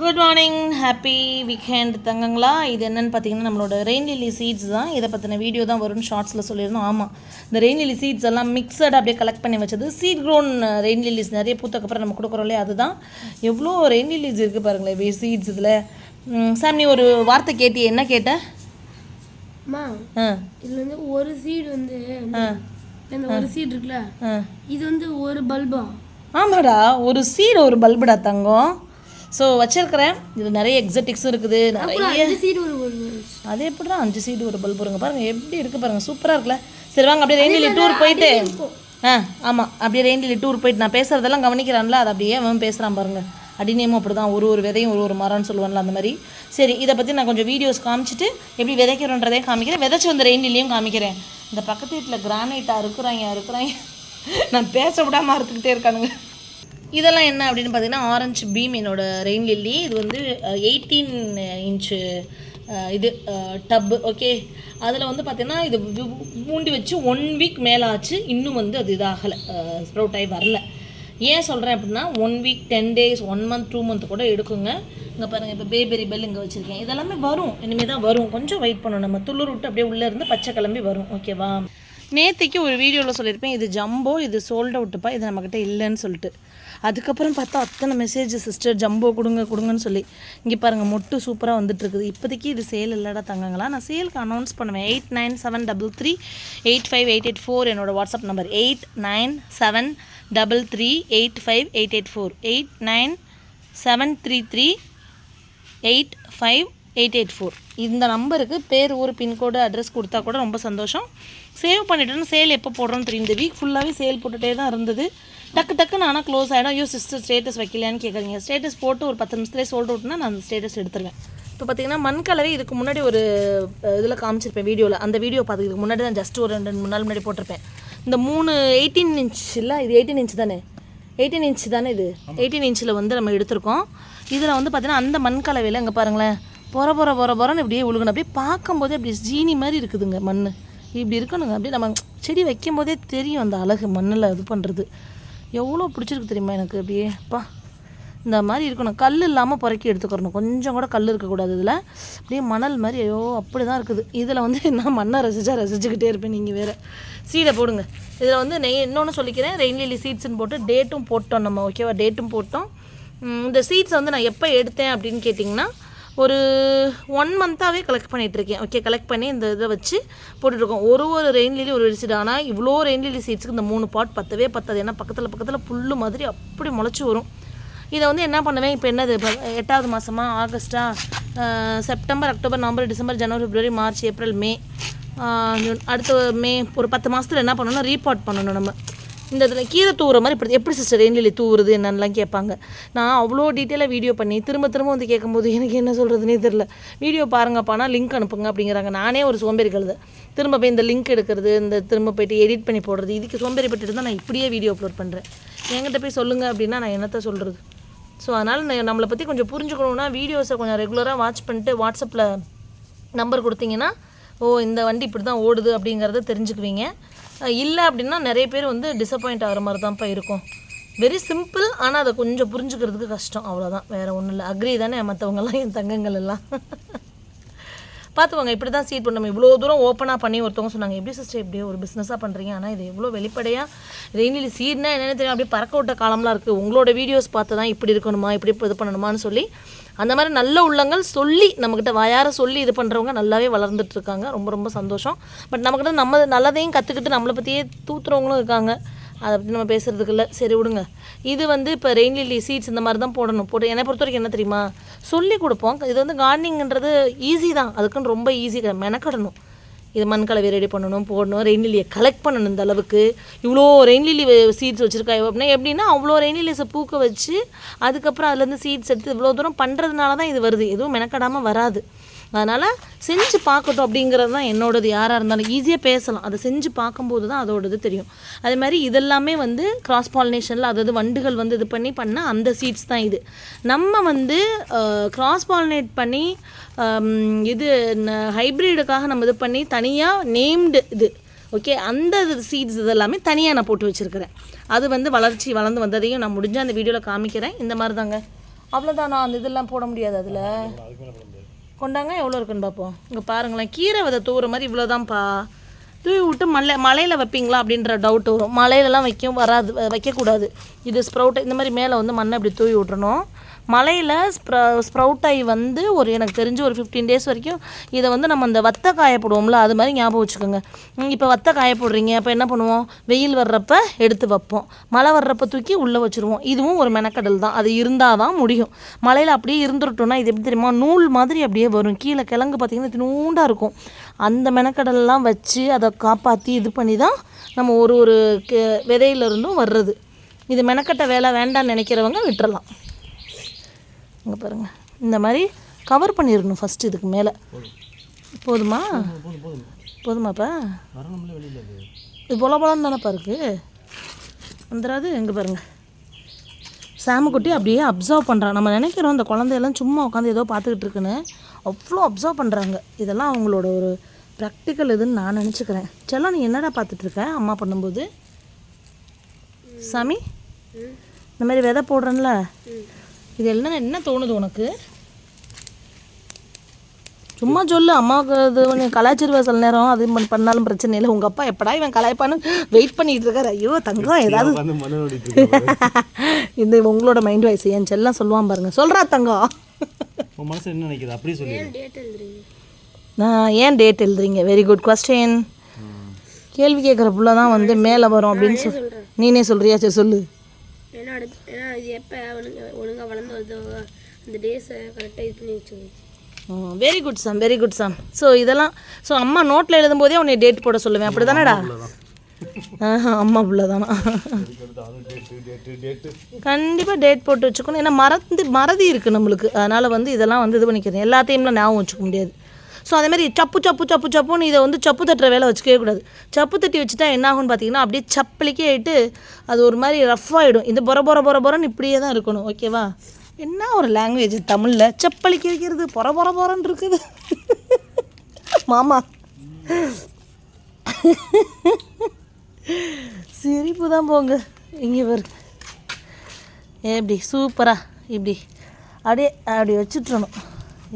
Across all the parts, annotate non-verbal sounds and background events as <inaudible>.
Good morning happy weekend தங்கங்களா. இது என்னன்னு பார்த்தீங்கன்னா நம்மளோட ரெயின் லில்லி சீட்ஸ் தான். இதை பற்றின வீடியோ தான் வரும்னு ஷார்ட்ஸில் சொல்லியிருந்தோம். ஆமாம் இந்த ரெயின் லில்லி சீட்ஸ் எல்லாம் மிக்சட் அப்படியே கலெக்ட் பண்ணி வச்சது. சீட் க்ரோன் ரெயின் லில்லிஸ் நிறைய பூத்தக்கப்புறம் நம்ம கொடுக்குறோம் இல்லையா அதுதான். எவ்வளோ ரெயின் லில்லிஸ் இருக்குது பாருங்களேன் சீட்ஸ் இதில் சாம் நீ ஒரு வார்த்தை கேட்டியே என்ன கேட்ட? இதுல வந்து ஒரு சீடு வந்து இந்த ஒரு சீடு இருக்குல்ல இது வந்து ஒரு பல்பா ஆமாடா ஒரு சீடு ஒரு பல்புடா தங்கம். ஸோ வச்சிருக்கிறேன். இது நிறைய எக்ஸட்டிக்ஸும் இருக்குது. நிறைய அது எப்படிடா அஞ்சு சீடு ஒரு பல்பு வருங்க பாருங்க. எப்படி இருக்கு பாருங்க. சூப்பராக இருக்குல்ல. சரி வாங்க அப்படியே ரெயின்டிலி டூர் போயிட்டு. ஆ ஆமாம் அப்படியே ரெயின்டிலி டூர் போயிட்டு நான் பேசுறதெல்லாம் கவனிக்கிறான்ல. அது அப்படியே அவன் பேசுகிறான் பாருங்க. அடிநேமும் அப்படி தான் ஒரு ஒரு விதையும் ஒரு ஒரு மரம்னு சொல்லுவான்ல அந்த மாதிரி. சரி இதை பற்றி நான் கொஞ்சம் வீடியோஸ் காமிச்சிட்டு எப்படி விதைக்கிறோன்றதையும் காமிக்கிறேன். விதைச்சு வந்த ரெயின்டிலையும் காமிக்கிறேன். இந்த பக்கத்து வீட்டில் கிரானைட்டாக இருக்கிறாங்க இருக்கிறாங்க நான் பேச விடாமல் அறுத்துக்கிட்டே இருக்கானுங்க. இதெல்லாம் என்ன அப்படின்னு பார்த்தீங்கன்னா ஆரஞ்சு பீம் என்னோட ரெயின் லில்லி இது வந்து எயிட்டீன் இன்ச்சு இது டப்பு ஓகே அதில் வந்து பார்த்தீங்கன்னா இது மூண்டி வச்சு ஒன் வீக் மேலே ஆச்சு இன்னும் வந்து அது இதாகலை ஸ்ப்ரவுட் ஆகி வரல. ஏன் சொல்கிறேன் அப்படின்னா one week ten days one month two month கூட எடுக்குங்க. இங்கே பாருங்கள் இப்போ பேபெரி பெல் இங்கே வச்சுருக்கேன். இதெல்லாமே வரும். இனிமேல் தான் வரும். கொஞ்சம் வெயிட் பண்ணணும். நம்ம துளிர் விட்டு அப்படியே உள்ளே இருந்து பச்சை கிளம்பி வரும். ஓகேவா நேற்றுக்கு ஒரு வீடியோவில் சொல்லியிருப்பேன் இது ஜம்போ இது சோல்ட் அவுட்டுப்பா இது நம்மக்கிட்ட இல்லைன்னு சொல்லிட்டு. அதுக்கப்புறம் பார்த்தா அத்தனை மெசேஜ் சிஸ்டர் ஜம்போ கொடுங்க கொடுங்கன்னு சொல்லி. இங்கே பாருங்கள் மொட்டு சூப்பராக வந்துட்டுருக்குது. இப்போதைக்கு இது சேல் இல்லைடா தங்கங்களா? நான் சேலுக்கு அனௌன்ஸ் பண்ணுவேன். Eight nine seven double three eight five eight eight four என்னோட WhatsApp number eight nine seven double three eight five eight eight four eight nine seven three three eight five eight eight four. இந்த நம்பருக்கு பேர் ஊர் pincode address கொடுத்தா கூட ரொம்ப சந்தோஷம். Save பண்ணிட்டேன்னு சேல் எப்போ போடுறோன்னு தெரியும் இந்த வீக் ஃபுல்லாகவே சேல் போட்டுகிட்டே தான் இருந்தது. டக்கு டக்குன்னு ஆனால் க்ளோஸ் ஆகிடும் ஐயோ சிஸ்டர் ஸ்டேட்டஸ் வைக்கலையான்னு கேட்குறீங்க ஸ்டேட்டஸ் போட்டு ஒரு பத்து நிமிஷத்துலேயே சோல்ட் அவுட்னா நான் அந்த ஸ்டேட்டஸ் எடுத்துருவேன். இப்போ பார்த்தீங்கன்னா மண் கலவை இதுக்கு முன்னாடி ஒரு இதில் காமிச்சிருப்பேன் வீடியோவில் அந்த வீடியோ பார்த்துக்கிறதுக்கு முன்னாடி தான் ஜஸ்ட் ஒரு ரெண்டு மூணு நாள் முன்னாடி போட்டிருப்பேன். இந்த மூணு எயிட்டீன் இன்ச் இல்லை இது எயிட்டீன் இன்ச் தானே? எயிட்டீன் இன்ச் தானே இது? எயிட்டீன் இன்ச்சில் வந்து நம்ம எடுத்திருக்கோம். இதில் வந்து பார்த்தீங்கன்னா அந்த மண் கலவையில் இங்கே பாருங்களேன். பொற பொற பொற பொறன்னு இப்படியே உழுகணும் அப்படியே பார்க்கும்போதே அப்படி ஜீனி மாதிரி இருக்குதுங்க மண் இப்படி இருக்கணுங்க அப்படியே நம்ம செடி வைக்கும் போதே தெரியும் அந்த அழகு மண்ணில் இது பண்ணுறது எவ்வளோ பிடிச்சிருக்கு தெரியுமா எனக்கு அப்படியே அப்பா. இந்த மாதிரி இருக்கணும். கல் இல்லாமல் புறக்கி எடுத்துக்கிறணும். கொஞ்சம் கூட கல் இருக்கக்கூடாது இதில். அப்படியே மணல் மாதிரி ஐயோ அப்படி தான் இருக்குது. இதில் வந்து <laughs> என்ன மண்ணை ரசிச்சா ரசிச்சுக்கிட்டே இருப்பேன் நீங்கள் வேறு. சீடை போடுங்க. இதில் வந்து நெய் இன்னொன்று சொல்லிக்கிறேன். ரெயின் லில்லி சீட்ஸ்னு போட்டு டேட்டும் போட்டோம் நம்ம ஓகேவா டேட்டும் போட்டோம். இந்த சீட்ஸ் வந்து நான் எப்போ எடுத்தேன் அப்படின்னு கேட்டிங்கன்னா ஒரு ஒன் மந்த்தாகவே கலெக்ட் பண்ணிகிட்டு இருக்கேன். ஓகே கலெக்ட் பண்ணி இந்த இதை வச்சு போட்டுட்ருக்கோம். ஒரு ஒரு ரெயின் லில்லி ஒரு சீடு ஆனால் இவ்வளோ ரெயின் சீட்ஸுக்கு இந்த மூணு பாட் பத்தவே பத்தாது. ஏன்னா பக்கத்தில் பக்கத்தில் புல்லு மாதிரி அப்படி முளைச்சி வரும். இதை வந்து என்ன பண்ணுவேன்? இப்போ என்னது? இப்போ எட்டாவது மாதமாக ஆகஸ்ட்டா செப்டம்பர் அக்டோபர் நவம்பர் டிசம்பர் ஜனவரி பிப்ரவரி மார்ச் ஏப்ரல் மே அடுத்த மே ஒரு பத்து மாதத்தில் என்ன பண்ணணும்னா ரீபாட் பண்ணணும் நம்ம. இந்த இதில் கீரை தூவுற மாதிரி இப்படி எப்படி சிஸ்டர் ரெயின்லிலி தூவுறது என்னென்னலாம் கேட்பாங்க. நான் அவ்வளோ டீட்டெயிலாக வீடியோ பண்ணி திரும்ப திரும்ப வந்து கேட்கும்போது எனக்கு என்ன சொல்கிறதுனே தெரில வீடியோ பாருங்கப்பானா லிங்க் அனுப்புங்க அப்படிங்கிறாங்க. நானே ஒரு சோம்பேறி கழுது. திரும்ப போய் இந்த லிங்க் எடுக்கிறது இந்த திரும்ப போயிட்டு எடிட் பண்ணி போடுறது இதுக்கு சோம்பேறிப்பட்டு இருந்தால் தான் நான் இப்படியே வீடியோ அப்லோட் பண்ணுறேன் என்கிட்ட போய் சொல்லுங்கள் அப்படின்னா நான் என்னத்த சொல்கிறது ஸோ அதனால் நான் நம்மளை பற்றி கொஞ்சம் புரிஞ்சுக்கணுன்னா வீடியோஸை கொஞ்சம் ரெகுலராக வாட்ச் பண்ணிட்டு வாட்ஸ்அப்பில் நம்பர் கொடுத்தீங்கன்னா ஓ இந்த வண்டி இப்படி தான் ஓடுது அப்படிங்கிறத தெரிஞ்சுக்குவீங்க. இல்லை அப்படின்னா நிறைய பேர் வந்து டிசப்பாயிண்ட் ஆகிற மாதிரி தான்ப்பா இருக்கும். வெரி சிம்பிள் ஆனால் அதை கொஞ்சம் புரிஞ்சுக்கிறதுக்கு கஷ்டம். அவ்வளோதான் வேறு ஒன்றும் இல்லை. அக்ரி தானே மற்றவங்கெல்லாம் என் தங்கங்கள் எல்லாம்? பார்த்துக்கோங்க இப்படி தான் சீட் பண்ணணும். இவ்வளோ தூரம் ஓப்பனாக பண்ணி ஒருத்தவங்க சொன்னாங்க எப்படி சிஸ்டர் இப்படி ஒரு பிஸ்னஸாக பண்ணுறீங்க ஆனால் இது எவ்வளோ வெளிப்படையாக ரெயினில் சீட்னா என்னென்னு தெரியும் அப்படியே பறக்க விட்ட காலம்லாம் இருக்குது உங்களோட வீடியோஸ் பார்த்து தான் இப்படி இருக்கணுமா? இப்படி இது பண்ணணுமான்னு சொல்லி அந்த மாதிரி நல்ல உள்ளங்கள் சொல்லி நம்மக்கிட்ட வாயார சொல்லி இது பண்ணுறவங்க நல்லாவே வளர்ந்துட்டு இருக்காங்க. ரொம்ப ரொம்ப சந்தோஷம். பட் நம்மக்கிட்ட நம்ம நல்லதையும் கற்றுக்கிட்டு நம்மளை பற்றியே தூத்துறவங்களும் இருக்காங்க. அதை பற்றி நம்ம பேசுறதுக்கு இல்லை. சரி விடுங்க. இது வந்து இப்போ ரெயின் லில்லி சீட்ஸ் இந்த மாதிரி தான் போடணும். போட்டு என்னை பொறுத்த வரைக்கும் என்ன தெரியுமா? சொல்லி கொடுப்போம். இது வந்து கார்டனிங்கிறது ஈஸி தான். அதுக்குன்னு ரொம்ப ஈஸி மெனக்கடணும். இது மண் கலவை ரெடி பண்ணணும் போடணும் ரெயின் லில்லியை கலெக்ட் பண்ணணும் இந்த அளவுக்கு. இவ்வளோ ரெயின் லில்லி சீட்ஸ் வச்சுருக்கா அப்படின்னா எப்படின்னா அவ்வளோ ரெயின் லில்லிஸை பூக்க வச்சு அதுக்கப்புறம் அதுலேருந்து சீட்ஸ் எடுத்து இவ்வளோ தூரம் பண்ணுறதுனால தான் இது வருது. எதுவும் மெனக்கடாமல் வராது. அதனால் செஞ்சு பார்க்கட்டும் அப்படிங்கிறது தான் என்னோடது. யாராக இருந்தாலும் ஈஸியாக பேசலாம். அதை செஞ்சு பார்க்கும்போது தான் அதோடது தெரியும். அதே மாதிரி இதெல்லாமே வந்து கிராஸ் பாலினேஷனில் அதாவது வண்டுகள் வந்து இது பண்ணி பண்ண அந்த சீட்ஸ் தான் இது. நம்ம வந்து கிராஸ் பாலினேட் பண்ணி இது ஹைப்ரிடுக்காக நம்ம இது பண்ணி தனியாக நேம்டு இது. ஓகே அந்த சீட்ஸ் இதெல்லாமே தனியாக நான் போட்டு வச்சுருக்கிறேன். அது வந்து வளர்ச்சி வளர்ந்து வந்ததையும் நான் முடிஞ்சால் அந்த வீடியோவில் காமிக்கிறேன். இந்த மாதிரி தாங்க அவ்வளோதானா அந்த இதெல்லாம் போட முடியாது அதில். கொண்டாங்க எவ்வளோ இருக்குன்னு பார்ப்போம். இங்கே பாருங்களேன் கீரை விதை தூவுற மாதிரி இவ்வளோதான்ப்பா தூவி விட்டு மலை மலையில் வைப்பீங்களா அப்படின்ற டவுட் வரும். மலையிலலாம் வைக்க வராது வைக்கக்கூடாது. இது ஸ்ப்ரவுட் இந்த மாதிரி மேலே வந்து மண்ணை இப்படி தூவி விட்றணும் மலையில் ஸ்ப்ர ஸ்ப்ரவுட் ஆகி வந்து ஒரு எனக்கு தெரிஞ்சு ஒரு ஃபிஃப்டீன் டேஸ் வரைக்கும் இதை வந்து நம்ம அந்த வத்த காய போடுவோம்ல அது மாதிரி ஞாபகம் வச்சுக்கோங்க. இப்போ வத்த காய போடுறீங்க அப்போ என்ன பண்ணுவோம்? வெயில் வர்றப்ப எடுத்து வைப்போம். மழை வர்றப்ப தூக்கி உள்ளே வச்சுருவோம். இதுவும் ஒரு மெனக்கடல் தான். அது இருந்தால் தான் முடியும். மலையில் அப்படியே இருந்துட்டோம்னா இது எப்படி தெரியுமா? நூல் மாதிரி அப்படியே வரும். கீழே கிழங்கு பார்த்திங்கன்னா தினூண்டாக இருக்கும். அந்த மெனக்கடல்லாம் வச்சு அதை காப்பாற்றி இது பண்ணி தான் நம்ம ஒரு ஒரு கெ- விதையிலிருந்தும் வர்றது. இது மெனக்கட்ட வேலை வேண்டாம்னு நினைக்கிறவங்க விட்டுறலாம். இங்கே பாருங்கள் இந்த மாதிரி கவர் பண்ணிடணும் ஃபஸ்ட்டு இதுக்கு மேலே. போதுமா. போதும்? போதும் போதுமாப்பா வரணும்ல வெளியில் அது. இது பொல பொலன்னு தானேப்பா இருக்குது வந்துடாது எங்கே பாருங்க. சாமக்குட்டி அப்படியே அப்சர்வ் பண்ணுறான் நம்ம நினைக்கிறோம் இந்த குழந்தையெல்லாம் சும்மா உட்காந்து ஏதோ பார்த்துக்கிட்டு இருக்குன்னு. அவ்வளோ அப்சர்வ் பண்ணுறாங்க இதெல்லாம் அவங்களோட ஒரு ப்ராக்டிக்கல் இதுன்னு நான் நினச்சிக்கிறேன். செல்லம் நீ என்னடா பார்த்துட்டு இருக்க? அம்மா பண்ணும்போது. சாமி? இந்த மாதிரி விதை போடுறேன்ல. இது எல்லாம் என்ன தோணுது உனக்கு? சும்மா சொல்லு அம்மாவுக்கு இது பண்ணி கலாச்சிருவா சில நேரம். அது பண்ண- பண்ணாலும் பிரச்சனை இல்லை. உங்கள் அப்பா எப்படா இவன் கலாய்ப்பான்னு வெயிட் பண்ணிட்டு இருக்காரு. ஐயோ தங்கம் ஏதாவது இந்த <laughs> உங்களோட மைண்ட் வாய்ஸ் என் செல்லம் சொல்லுவான் பாருங்க. சொல்கிறா தங்கம். உன் மனசு என்ன நினைக்குது? அப்படியே சொல்லி. நான் ஏன் டேட் எழுதுறீங்க? வெரி குட் கொஸ்டின் கேள்வி கேட்குற புள்ள தான் வந்து மேலே வரும் அப்படின்னு சொல் நீனே சொல்றியா? சரி சொல்லு. ஏன்னா அடுத்து ஏன்னா இது எப்போ அவனுங்க ஒழுங்காக வளர்ந்து வருதோ அந்த டேஸை கரெக்டாக இது பண்ணி வச்சுக்கோங்க very good Sam very good Sam so இதெல்லாம் ஸோ அம்மா நோட்டில் எழுதும்போதே உன்னை டேட் போட சொல்லுவேன். அப்படி தானேடா அம்மா புள்ள தானா கண்டிப்பாக டேட் போட்டு வச்சுக்கணும். ஏன்னா மறந்து மறதி இருக்குது நம்மளுக்கு. அதனால் வந்து இதெல்லாம் வந்து இது பண்ணிக்கிறேன். எல்லாத்தையும்லாம் ஞாபகம் வச்சுக்க முடியாது. ஸோ அதே மாதிரி சப்பு சப்பு சப்பு சப்புன்னு இதை வந்து சப்பு தட்டுற வேலை வச்சுக்கவே கூடாது. சப்பு தட்டி வச்சுட்டா என்ன ஆகும்னு பார்த்தீங்கன்னா அப்படியே சப்பளிக்கே ஆகிட்டு அது ஒரு மாதிரி ரஃப் ஆகிடும் இந்த பொற பொற பொற பொறன்னு இப்படியே தான் இருக்கணும். ஓகேவா என்ன ஒரு லாங்குவேஜ் தமிழில்? செப்பளிக்க வைக்கிறது பொற பொற பொறன்னு இருக்குது. மாமா. சிரிப்பு தான் போங்க. இங்கே பாருங்க எப்படி சூப்பராக இப்படி. அப்படியே அப்படி வச்சுட்றணும்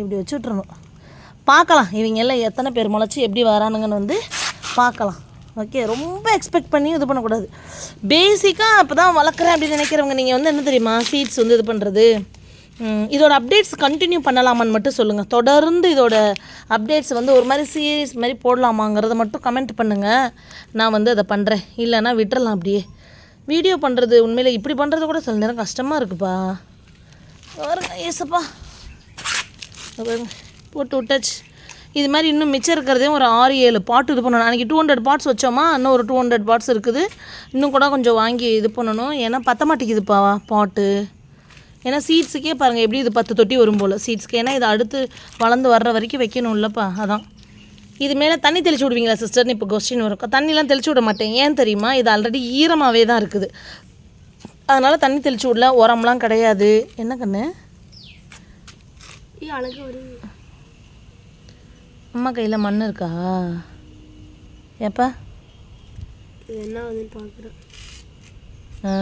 இப்படி வச்சுட்றணும் பார்க்கலாம். இவங்க எல்லாம் எத்தனை பேர் முளைச்சி எப்படி வரானுங்கன்னு வந்து பார்க்கலாம். ஓகே ரொம்ப எக்ஸ்பெக்ட் பண்ணி இது பண்ணக்கூடாது. பேசிக்காக அப்போ தான் வளர்க்குறேன் அப்படின்னு நினைக்கிறவங்க நீங்கள் வந்து என்ன தெரியுமா? சீட்ஸ் வந்து இது பண்ணுறது இதோட அப்டேட்ஸ் கண்டினியூ பண்ணலாமான்னு மட்டும் சொல்லுங்கள் தொடர்ந்து இதோட அப்டேட்ஸ் வந்து ஒரு மாதிரி சீரியஸ் மாதிரி போடலாமாங்கிறத மட்டும் கமெண்ட் பண்ணுங்கள் நான் வந்து அதை பண்ணுறேன் இல்லைன்னா விட்டுறலாம் அப்படியே. வீடியோ பண்ணுறது உண்மையில் இப்படி பண்ணுறது கூட சில நேரம் கஷ்டமாக இருக்குப்பா. வருங்க ஏசப்பா. வருங்க போட்டு விட்டாச்சு. இது மாதிரி இன்னும் மிச்சம் இருக்கிறதையும் ஒரு ஆறு ஏழு பாட்டு இது பண்ணணும். அன்றைக்கி டூ ஹண்ட்ரட் பாட்ஸ் வச்சோமா? இன்னும் ஒரு டூ ஹண்ட்ரட் பாட்ஸ் இருக்குது. இன்னும் கூட கொஞ்சம் வாங்கி இது பண்ணணும். ஏன்னா பத்த மாட்டேங்குதுப்பா பாட்டு ஏன்னா சீட்ஸுக்கே பாருங்கள் எப்படி இது பத்து தொட்டி வரும் போல் சீட்ஸ்க்கு ஏன்னா இது அடுத்து வளர்ந்து வர்ற வரைக்கும் வைக்கணும்லப்பா அதான். இது மேலே தண்ணி தெளிச்சு விடுவீங்களா சிஸ்டர்னு இப்போ கொஸ்டின் வரும். தண்ணிலாம் தெளிச்சு விட மாட்டேன். ஏன் தெரியுமா? இது ஆல்ரெடி ஈரமாகவே தான் இருக்குது. அதனால் தண்ணி தெளிச்சு விடல. உரம்லாம் கிடையாது. என்ன கண்ணு? அழகு அழகாக வருது அம்மா கையில் மண் இருக்கா? ஏப்பா? இது என்ன பார்க்குறேன். ஆ.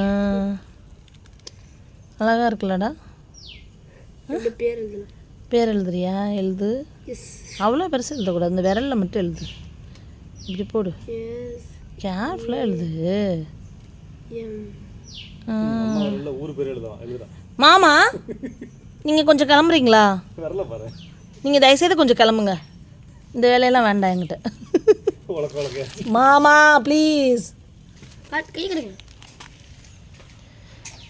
அழகா இருக்குல்லடா. பேர் எழுதலாம் பேர் எழுதுறியா? எழுது. எஸ் அவ்வளோ பெருசாக எழுதக்கூடாது. இந்த விரலில் மட்டும் எழுது. இப்படி போடு. எஸ் கேர்ஃபுல்லாக எழுது. எம் ஆ. இல்லை ஊர் பேர் எழுதலாம் எழுதுறான் மாமா நீங்கள் கொஞ்சம் கிளம்புறீங்களா? நீங்கள் தயவுசெய்து கொஞ்சம் கிளம்புங்க. இந்த வேலையெல்லாம் வேண்டாம் என்கிட்ட. மாமா ப்ளீஸ்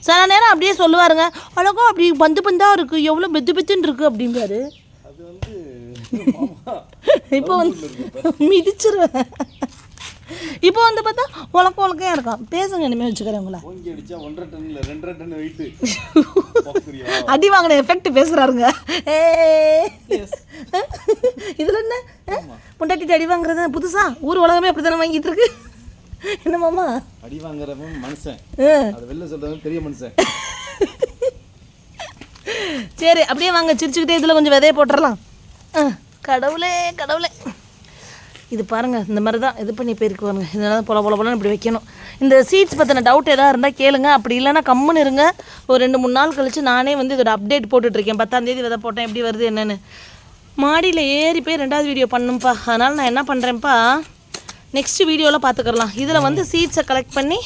சில நேரம் அப்படியே சொல்லுவாருங்க அழகா அப்படி பந்து பந்தா இருக்கு எவ்வளோ பெத்து பெத்துன்னு இருக்கு அப்படிம்பாரு. அது வந்து மாமா <laughs> இப்போ வந்து மிதிச்சிருவேன். இப்போ வந்து பார்த்தா உலக்க உலக்கையா இருக்கான். பேசுங்க இனிமேல் வச்சுக்கிறேன் உங்களை. அடி வாங்கின எஃபெக்ட் பேசுறாருங்க. ஏ இதுல என்ன? பொண்டாட்டிட்டு அடி வாங்குறது புதுசா? ஊர் உலகமே அப்படி தானே வாங்கிட்டு இருக்கு? என்ன மாமா? அடி வாங்குறவன் மனுஷன். அதை வெளில சொல்றவன் பெரிய மனுஷன். சரி அப்படியே வாங்க. சிரிச்சுக்கிட்டே இதில் கொஞ்சம் விதைய போட்டுடலாம் கடவுளே கடவுளே. இது பாருங்கள் இந்த மாதிரி தான் இது பண்ணி போயிருக்கு பாருங்கள் இதனால பொல பொல பொலன்னு இப்படி வைக்கணும். இந்த சீட்ஸ் பற்றின டவுட் எதாவது இருந்தால் கேளுங்க. அப்படி இல்லைன்னா கம்முன்னு இருங்க. ஒரு ரெண்டு மூணு நாள் கழித்து நானே வந்து இதோட அப்டேட் போட்டுட்ருக்கேன் பத்தாந்தேதி விதை போட்டேன். எப்படி வருது என்னென்னு. மாடியில் ஏறி போய் ரெண்டாவது வீடியோ பண்ணும்ப்பா அதனால் நான் என்ன பண்ணுறேன்ப்பா நெக்ஸ்ட் வீடியோவில் பார்த்துக்கலாம் இதில் வந்து சீட்ஸை கலெக்ட் பண்ணி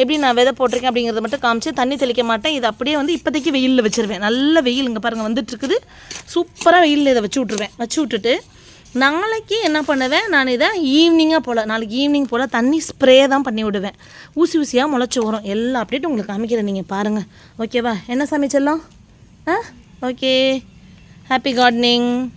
எப்படி நான் விதை போட்டிருக்கேன் அப்படிங்கிறத மட்டும் காமிச்சு தண்ணி தெளிக்க மாட்டேன். இது அப்படியே வந்து இப்போதைக்கு வெயிலில் வச்சிருவேன். நல்ல வெயில் இங்கே பாருங்கள் வந்துட்டுருக்குது சூப்பராக வெயிலில் இதை வச்சு விட்ருவேன் வச்சு விட்டுட்டு நாளைக்கு என்ன பண்ணுவேன்? நான் இதை ஈவினிங்காக போல் நாளைக்கு ஈவினிங் போல் தண்ணி ஸ்ப்ரே தான் பண்ணி விடுவேன். ஊசி ஊசியாக முளைச்சி வரும். எல்லா அப்டேட்டும் உங்களுக்கு காமிக்கிறேன். நீங்கள் பாருங்கள் ஓகேவா என்ன சமைச்சிடலாம் ஆ? Okay happy gardening